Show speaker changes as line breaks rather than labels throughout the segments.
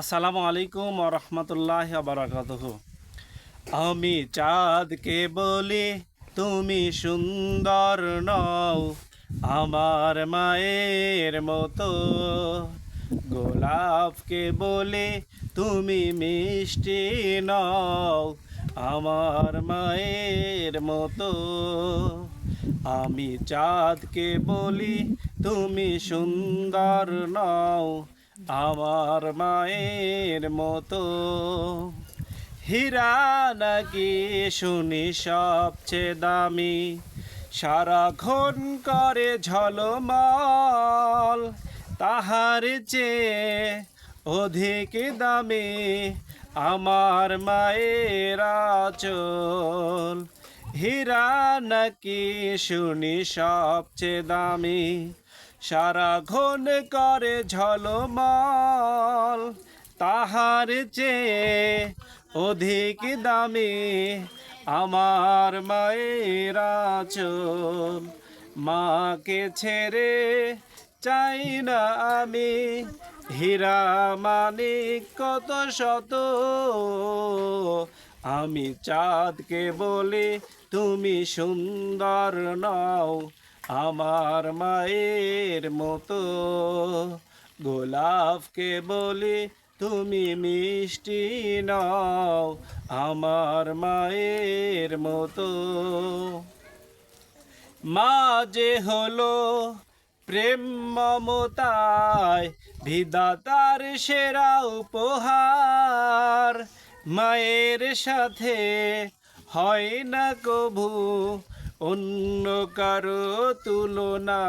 আসসালামু আলাইকুম রহমতুল্লাহ বারাকাতুহ। আমি চাঁদকে বলি, তুমি সুন্দর নও, আমার মায়ের মতো। গোলাপকে বলে, তুমি মিষ্টি নও, আমার মায়ের মতো। আমি চাঁদকে বলি, তুমি সুন্দর নও আমার মায়ের মতো। হীরা নাকি শুনি সবচেয়ে দামি। সারাক্ষণ করে ঝলমল, তাহার চেয়ে অধিক দামি আমার মায়ের আচল। হীরা নাকি শুনি সবচেয়ে দামি। সারাক্ষণ করে ঝলমল, তাহার চেয়ে অধিক দামি আমার মায়ের আচল। মাকে ছেড়ে চাই না আমি, হীরা মানিক কত শত। আমি চাঁদকে বলি, তুমি সুন্দর নও। আমার মায়ের মতো। গোলাপকে বলি তুমি মিষ্টি নও, আমার মায়ের মতো। মা যে হলো প্রেম মমতায়, বিধাতার সেরা উপহার। মায়ের সাথে হয় না কভু অন্য কারও তুলনা।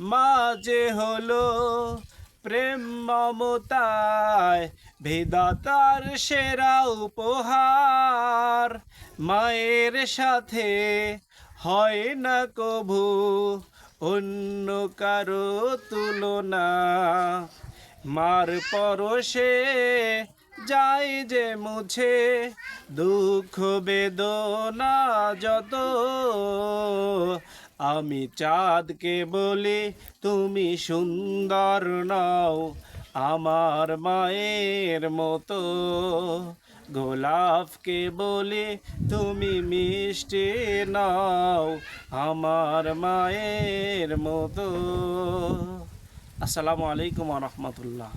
মা যে হলো প্রেম মমতায় ভেদাতার সেরা উপহার। মায়ের সাথে হয় না কভু অন্য কারও তুলনা। মার পরশে যাই যে মুছে, দুঃখ, বেদনা যত। আমি চাঁদকে বলি, তুমি সুন্দর নও, আমার মায়ের মতো। গোলাপকে বলি, তুমি মিষ্টি নাও, আমার মায়ের মতো। আসসালামু আলাইকুম রহমতুল্লাহ।